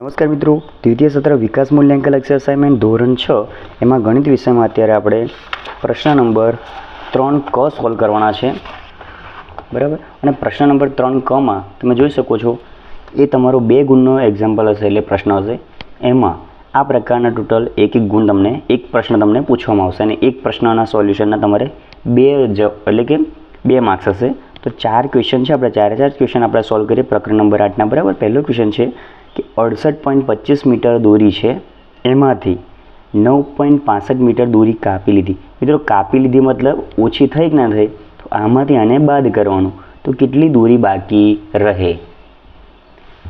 નમસ્કાર મિત્રો, દ્વિતીય સત્ર વિકાસ મૂલ્યાંકન લક્ષ્ય અસાઇનમેન્ટ ધોરણ છ એમાં ગણિત વિષયમાં અત્યારે આપણે પ્રશ્ન નંબર ત્રણ ક સોલ્વ કરવાના છે. બરાબર? અને પ્રશ્ન નંબર ત્રણ કમાં તમે જોઈ શકો છો, એ તમારો બે ગુણનો એક્ઝામ્પલ હશે એટલે પ્રશ્ન હશે. એમાં આ પ્રકારના ટોટલ એક એક ગુણ તમને, એક પ્રશ્ન તમને પૂછવામાં આવશે અને એક પ્રશ્નના સોલ્યુશનના તમારે બે જ, એટલે કે બે માર્ક્સ હશે. તો ચાર ક્વેશ્ચન છે, આપણે ચારે ચાર ક્વેશ્ચન આપણે સોલ્વ કરીએ પ્રકરણ નંબર આઠના, બરાબર? પહેલો ક્વેશ્ચન છે કે અડસઠ પોઈન્ટ પચીસ મીટર દોરી છે. એમાંથી નવ પોઈન્ટ પાસઠ મીટર દોરી કાપી લીધી. મિત્રો, કાપી લીધી મતલબ ઓછી થઈ કે ના થઈ? તો આમાંથી આને બાદ કરવાનું. તો કેટલી દોરી બાકી રહે?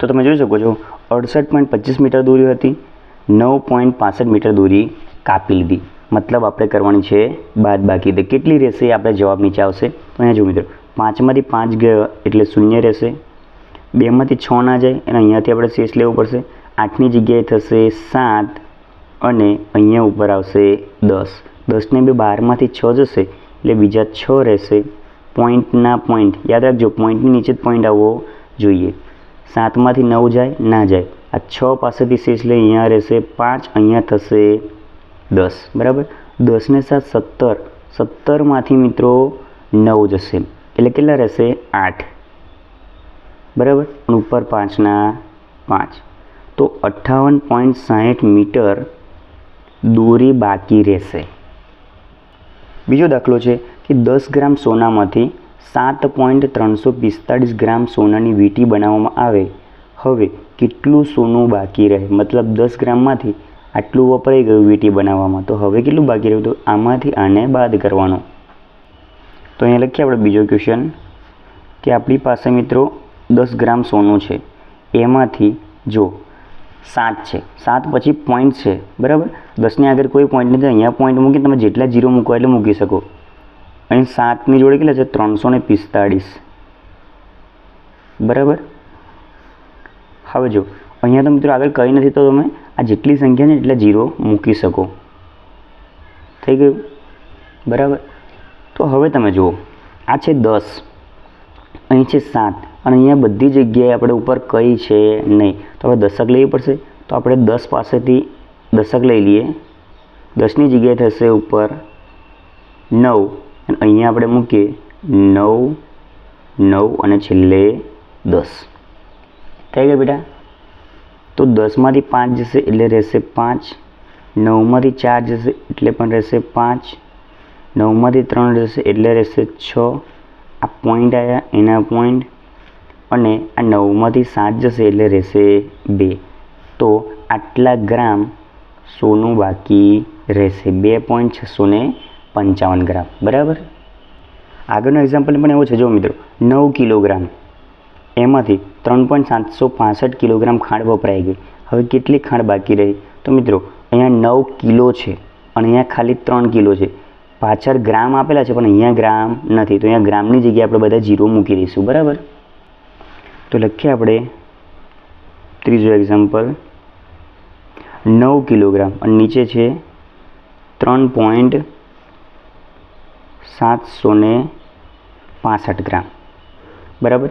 તો તમે જોઈ શકો છો, અડસઠ પોઈન્ટ પચીસ મીટર દોરી હતી, નવ પોઈન્ટ પાસઠ મીટર દોરી કાપી લીધી. મતલબ આપણે કરવાની છે બાદ બાકી. તો કેટલી રહેશે? આપણે જવાબ નીચે આવશે. તો અહીંયા જો મિત્રો, પાંચમાંથી પાંચ ગયો એટલે શૂન્ય રહેશે. બેમાંથી છ ના જાય અને અહીંયાથી આપણે શેષ લેવું પડશે. આઠની જગ્યાએ થશે સાત અને અહીંયા ઉપર આવશે દસ. દસને બે બારમાંથી છ જશે એટલે બીજા છ રહેશે. પોઈન્ટના પોઈન્ટ. યાદ રાખજો, પોઈન્ટની નીચે જ પોઈન્ટ આવવો જોઈએ. સાતમાંથી નવ જાય, ના જાય. આ છ પાસેથી શેષ લઈ અહીંયા રહેશે પાંચ, અહીંયા થશે દસ. બરાબર? દસને સાત, સત્તર. સત્તરમાંથી મિત્રો નવ જશે. એટલે કેટલા રહેશે? આઠ. બરાબર? ઉપર પાંચના પાંચ. તો અઠ્ઠાવન પોઈન્ટ સાહીઠ મીટર દોરી બાકી રહેશે. બીજો દાખલો છે કે દસ ગ્રામ સોનામાંથી સાત પોઈન્ટ ત્રણસો પિસ્તાળીસ ગ્રામ સોનાની વીંટી બનાવવામાં આવે. હવે કેટલું સોનું બાકી રહે? મતલબ દસ ગ્રામમાંથી આટલું વપરાઈ ગયું વીંટી બનાવવામાં. તો હવે કેટલું બાકી રહ્યું? તો આમાંથી આને બાદ કરવાનો. તો અહીંયા લખીએ આપણે બીજો ક્વેશ્ચન કે આપણી પાસે મિત્રો દસ ગ્રામ સોનું છે. એમાંથી જો સાત છે. સાત પછી પોઈન્ટ છે. બરાબર? દસની આગળ કોઈ પોઈન્ટ નથી. અહીંયા પોઈન્ટ મૂકી તમે જેટલા જીરો મૂકો એટલે મૂકી શકો. અહીં સાતની જોડે કેટલા છે? ત્રણસો ને પિસ્તાળીસ. બરાબર? હવે જો, અહીંયા તો મિત્રો આગળ કંઈ નથી તો તમે આ જેટલી સંખ્યા છે એટલા જીરો મૂકી શકો. થઈ ગયું? બરાબર? તો હવે તમે જુઓ. આ છે દસ. અહીં છે સાત. અને અહીંયા બધી જગ્યાએ આપણે ઉપર કઈ છે નહીં. તો આપણે દશક લેવી પડશે. તો આપણે દસ પાસેથી દશક લઈ લઈએ. દસની જગ્યાએ થશે ઉપર નવ. અને અહીંયા આપણે મૂકીએ નવ નવ અને છેલ્લે દસ. થઈ ગયા બેટા? તો દસમાંથી પાંચ જશે એટલે રહેશે પાંચ. નવમાંથી ચાર જશે એટલે પણ રહેશે પાંચ. નવમાંથી ત્રણ જશે એટલે રહેશે છ. આ પોઈન્ટ આવ્યા એના પોઈન્ટ અને આ નવમાંથી સાત જશે એટલે રહેશે બે. તો આટલા ગ્રામ સોનું બાકી રહેશે. બે પોઈન્ટ છસો ને પંચાવન ગ્રામ. બરાબર? આગળનો એક્ઝામ્પલ પણ એવો છે, જો મિત્રો, નવ કિલોગ્રામ. એમાંથી ત્રણ પોઈન્ટ સાતસો પાસઠ કિલોગ્રામ ખાંડ વપરાઈ ગઈ હવે કેટલી ખાંડ બાકી રહી? તો મિત્રો, અહીંયા નવ કિલો છે અને અહીંયા ખાલી ત્રણ કિલો છે. પાછળ ગ્રામ આપેલા છે, પણ અહીંયા ગ્રામ નથી. તો અહીંયા ગ્રામની જગ્યાએ આપણે બધા જીરો મૂકી દઈશું. બરાબર? તો લખીએ આપણે ત્રીજું એક્ઝામ્પલ નવ કિલોગ્રામ અને નીચે છે ત્રણ પોઈન્ટ સાતસો ને પાસઠ ગ્રામ. બરાબર?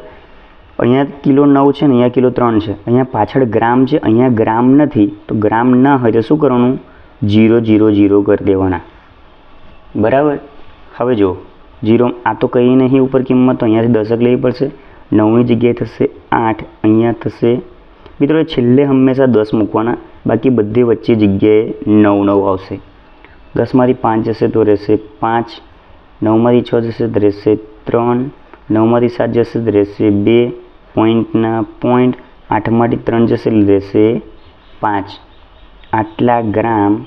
અહીંયા કિલો નવ છે ને અહીંયા કિલો ત્રણ છે. અહીંયા પાછળ ગ્રામ છે, અહીંયા ગ્રામ નથી. તો ગ્રામ ના હોય તો શું કરવાનું? જીરો જીરો જીરો કરી દેવાના. બરાબર? હવે જો જીરો આ તો કંઈ નહીં ઉપર કિંમત, તો અહીંયાથી દશક લેવી પડશે. નવની જગ્યાએ થશે આઠ અહીંયા થશે મિત્રો છેલ્લે હંમેશા દસ મૂકવાના બાકી બધી વચ્ચે જગ્યાએ નવ નવ આવશે દસમાંથી પાંચ જશે તો રહેશે પાંચ નવમાંથી છ જશે તો રહેશે ત્રણ નવમાંથી સાત જશે તો રહેશે બે પોઈન્ટના પોઈન્ટ આઠમાંથી ત્રણ જશે એટલે રહેશે પાંચ આટલા ગ્રામ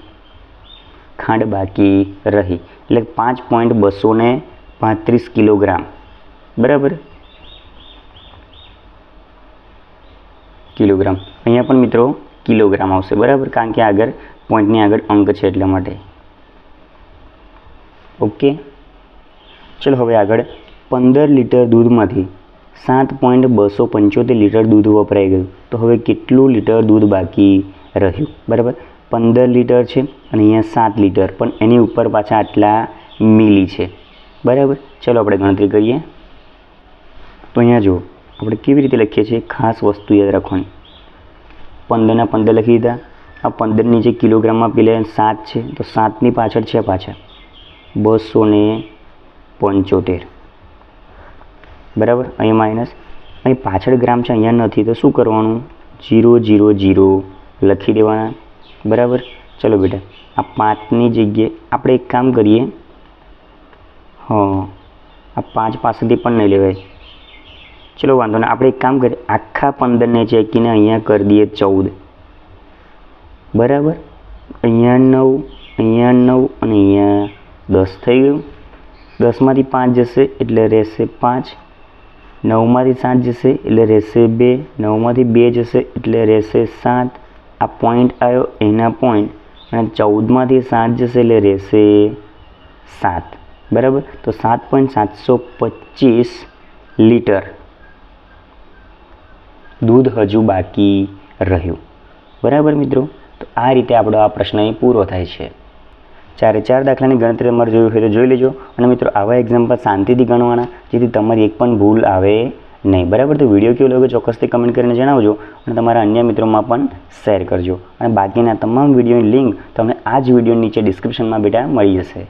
ખાંડ બાકી રહી એટલે પાંચ પોઈન્ટ બસો ને પાંત્રીસ કિલોગ્રામ બરાબર કિલોગ્રામ. અહીંયા પણ મિત્રો કિલોગ્રામ આવશે. બરાબર? કારણ કે આગળ પોઈન્ટની આગળ અંક છે એટલા માટે. ઓકે? ચલો હવે આગળ પંદર લીટર દૂધમાંથી સાત પોઈન્ટ બસો પંચોતેર લીટર દૂધ વપરાઈ ગયું. તો હવે કેટલું લીટર દૂધ બાકી રહ્યું? બરાબર? પંદર લીટર છે અને અહીંયા સાત લીટર. પણ એની ઉપર પાછા આટલા મિલી છે. બરાબર? ચલો આપણે ગણતરી કરીએ. તો અહીંયા જુઓ. આપણે કેવી રીતે લખીએ છીએ? ખાસ વસ્તુ યાદ રાખવાની. પંદરના પંદર લખી દીધા. આ પંદરની જે કિલોગ્રામમાં પેલા સાત છે, તો સાતની પાછળ છે પાછળ. બસો ને પંચોતેર. બરાબર? અહીં માઇનસ અહીં પાછળ ગ્રામ છે, અહીંયા નથી. તો શું કરવાનું? જીરો જીરો જીરો લખી દેવાના. બરાબર? ચલો બેટા, આ પાંચની જગ્યાએ આપણે એક કામ કરીએ. હા. આ પાંચ પાસેથી પણ નહીં લેવાય. ચલો વાંધો નહીં. આપણે એક કામ કરીએ. આખા પંદરને ચેકીને અહીંયા કરી દઈએ ચૌદ. બરાબર? અહીંયા નવ અહીંયા નવ અને અહીંયા દસ થઈ ગયું. દસમાંથી પાંચ જશે એટલે રહેશે પાંચ. નવમાંથી સાત જશે એટલે રહેશે બે. નવમાંથી બે જશે એટલે રહેશે સાત. આ પોઈન્ટ આવ્યો એના પોઈન્ટ. અને ચૌદમાંથી સાત જશે એટલે રહેશે સાત. બરાબર? તો સાત પોઈન્ટ સાતસો પચીસ લીટર. દૂધ હજુ બાકી રહ્યું. બરાબર મિત્રો? તો આ રીતે આપણો આ પ્રશ્ન અહીં પૂરો થાય છે. ચારે ચાર દાખલાની ગણતરી તમારે જોયું હોય તો જોઈ લેજો. અને મિત્રો, આવા એક્ઝામ્પલ શાંતિથી ગણવાના, જેથી તમારી એક પણ ભૂલ આવે નહીં. બરાબર? તો વીડિયો કેવો લાગ્યો ચોક્કસથી કમેન્ટ કરીને જણાવજો અને તમારા અન્ય મિત્રોમાં પણ શેર કરજો. અને બાકીના તમામ વિડીયોની લિંક તમને આ જ વીડિયો નીચે ડિસ્ક્રિપ્શનમાં બેટા મળી જશે.